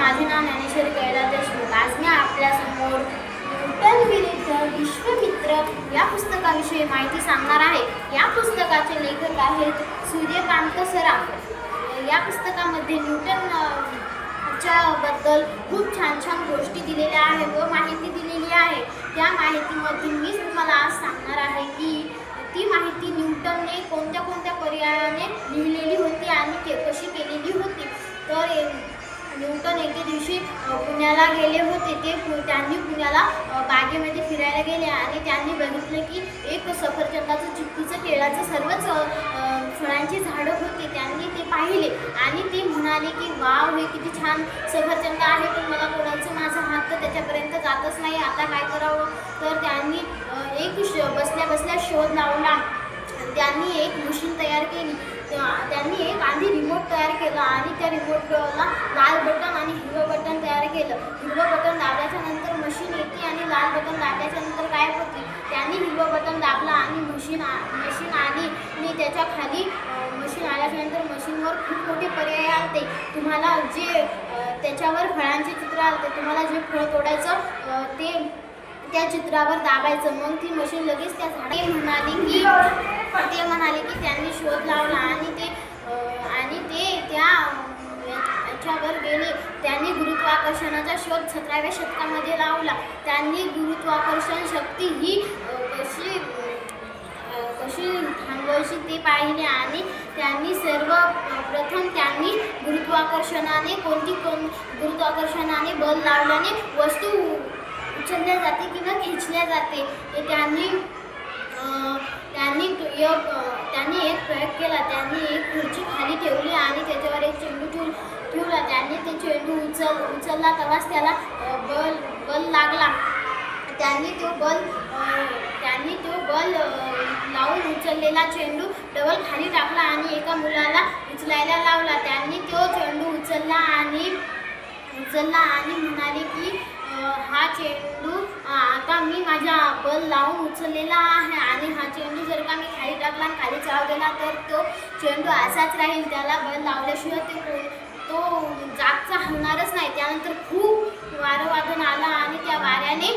माझे नाव ज्ञानेश्वरी कैलास देशमुख. आज मी आपल्यासमोर न्यूटन विरुद्ध विश्वमित्र या पुस्तकाविषयी माहिती सांगणार आहे. या पुस्तकाचे लेखक आहेत सूर्यकांत सराफ. या पुस्तकामध्ये न्यूटनबद्दल खूप छान छान गोष्टी दिलेल्या आहे व माहिती दिलेली आहे. त्या माहितीमध्ये मीच तुम्हाला आज सांगणार आहे की ती माहिती न्यूटनने कोणत्या कोणत्या पर्यायाने लिहिलेली होती आणि ते कशी केलेली होती न्यूटन एके दिवशी पुण्याला गेले होते ते. त्यांनी पुण्याला बागेमध्ये फिरायला गेले आणि त्यांनी बघितलं की एक सफरचंदाचं चिक्कूचं केळाचं सर्वच फळांची झाडं होती. त्यांनी ते पाहिले आणि ते म्हणाले की वाव हे किती छान सफरचंद आहे. पण मला कोणाचं माझा हात तर त्याच्यापर्यंत जातच नाही. आता काय करावं? तर त्यांनी एक श बसल्या बसल्या शोध लावला. त्यांनी एक मशीन तयार केली. त्यांनी एक आधी रिमोट तयार केला आणि त्या रिमोटला लाल बटन आणि हिरवं बटन तयार केलं. हिरवं बटन दाबल्याच्या नंतर मशीन येते आणि लाल बटन दाबल्याच्या नंतर काय होते. त्यांनी हिरवं बटन दाबलं आणि मशीन आ- मशीन आली आणि त्याच्याखाली मशीन आल्याच्यानंतर मशीनवर खूप मोठे पर्याय आलते. तुम्हाला जे त्याच्यावर फळांचे चित्र आलते तुम्हाला जे फळ तोडायचं ते त्या चित्रावर दाबायचं. मग ती मशीन लगेच त्या झाडे म्हणाली की ते म्हणाले की त्यांनी शोध लावला आणि ते अं, आणि ते त्या अं, याच्यावर गेले त्यांनी गुरुत्वाकर्षणाचा शोध सतराव्या शतकामध्ये लावला. त्यांनी गुरुत्वाकर्षण शक्ती ही कशी कशी थांबवायची ते पाहिले आणि त्यांनी सर्व प्रथम त्यांनी गुरुत्वाकर्षणाने कोणती कोण गुरुत्वाकर्षणाने बल लावल्याने वस्तू उचलल्या जाते किंवा खेचल्या जाते. त्यांनी त्यांनी एक त्यांनी एक प्रयोग केला. त्यांनी एक खुर्ची खाली ठेवली आणि त्याच्यावर एक चेंडू ठेवून ठेवला. त्यांनी ते चेंडू उचल उचलला तेव्हाच त्याला बल बल लागला. त्यांनी तो बल त्यांनी तो बल लावून उचललेला चेंडू डबल खाली टाकला आणि एका मुलाला उचलायला लावला. त्यांनी तो चेंडू उचलला आणि उचलला आणि म्हणाले की हा चेंडू आता मी माझ्या बल लावून उचललेला आहे आणि हा चेंडू जर का मी खाली टाकला आणि खाली चाव गेला तर तो चेंडू असाच राहील. त्याला बल लावल्याशिवाय ते तो जागचा हलणारच नाही. त्यानंतर खूप वारं वादन आलं आणि त्या वाऱ्याने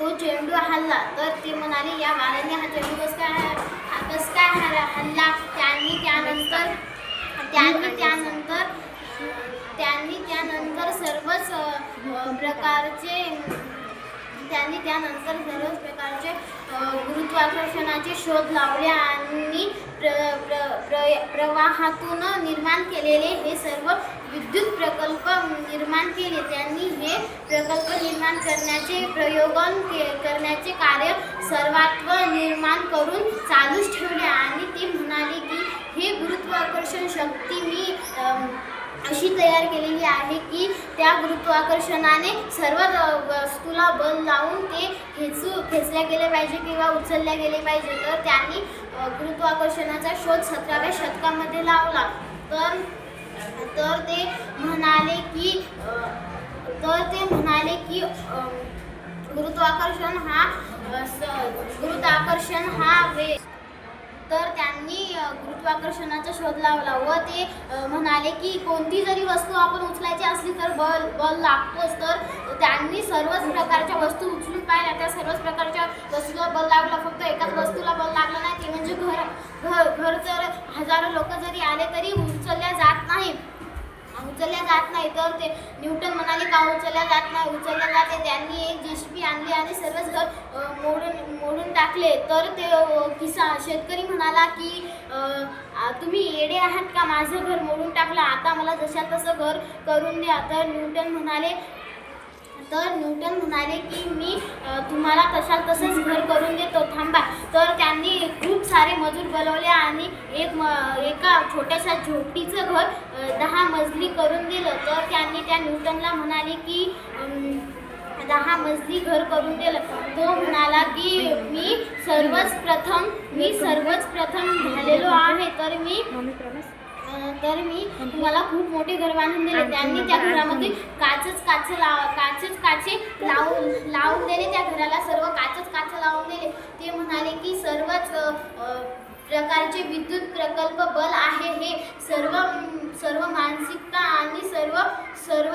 तो चेंडू हल्ला. तर ते म्हणाले या वाऱ्याने हा चेंडू कसं काय हा कसं काय हल्ला हल्ला? त्यांनी त्यानंतर त्यांनी त्यानंतर त्यांनी त्यानंतर सर्वच प्रकारचे त्यांनी त्यानंतर सर्वच प्रकारचे गुरुत्वाकर्षणाचे शोध लावले आणि प्र प्र प्र प्रवाहातून निर्माण केलेले हे सर्व विद्युत प्रकल्प निर्माण केले. त्यांनी हे प्रकल्प निर्माण करण्याचे प्रयोगन के करण्याचे कार्य सर्वात्व निर्माण करून चालूच ठेवले आणि ते म्हणाले की हे गुरुत्वाकर्षण शक्ती मी अम, अशी तयार केलेली आहे की त्या गुरुत्वाकर्षणाने सर्व वस्तूला बल लावून ते खेचू खेचल्या गेले पाहिजे किंवा उचलल्या गेले पाहिजे. तर त्यांनी गुरुत्वाकर्षणाचा शोध सतराव्या शतकामध्ये लावला. तर तर ते म्हणाले की तर ते म्हणाले की गुरुत्वाकर्षण हा स- गुरुत्वाकर्षण हा वे तर त्यांनी गुरुत्वाकर्षणाचा शोध लावला व ते म्हणाले की कोणती जरी वस्तू आपण उचलायची असली तर बल बल लागतोच. तर त्यांनी सर्वच प्रकारच्या वस्तू उचलून पाहिल्या. त्या सर्वच प्रकारच्या वस्तूला बल लागला. फक्त एकाच वस्तूला बल लागला नाही ते म्हणजे घर घर घर जर हजारो लोक जरी आले तरी उचलल्या जात नाही. उचलल्या जात नाही. तर ते न्यूटन म्हणाले का उचलल्या जात नाही? उचलल्या जाते. त्यांनी एक जेसीबी आणली आणि सर्वच घर टाकले तर ते किसा शेतकरी म्हणाला की आ, तुम्ही येडे आहात का? माझं घर मोडून टाकलं. आता मला जशा तसं घर करून द्या. तर न्यूटन म्हणाले तर न्यूटन म्हणाले की मी तुम्हाला तशा तसंच घर करून देतो. थांबा. तर त्यांनी खूप सारे मजूर बोलवले आणि एक म एका छोट्याशा झोपडीचं घर दहा मजली करून दिलं. तर त्यांनी त्या न्यूटनला म्हणाले की दहा मजली घर करून दिलं. तो म्हणाला की मी सर्वच प्रथम मी सर्वच प्रथम झालेलो आहे. तर मी तर मी तुम्हाला खूप मोठे घर बांधून दिले. त्यांनी त्या घरामध्ये काचच काच लाव काचच काचे लावून लावून दिले. त्या घराला सर्व काचच काच लावून दिले. ते म्हणाले की सर्वच प्रकारचे विद्युत प्रकल्प बल आहे हे. सर्व सर्व मानसिकता आणि सर्व सर्व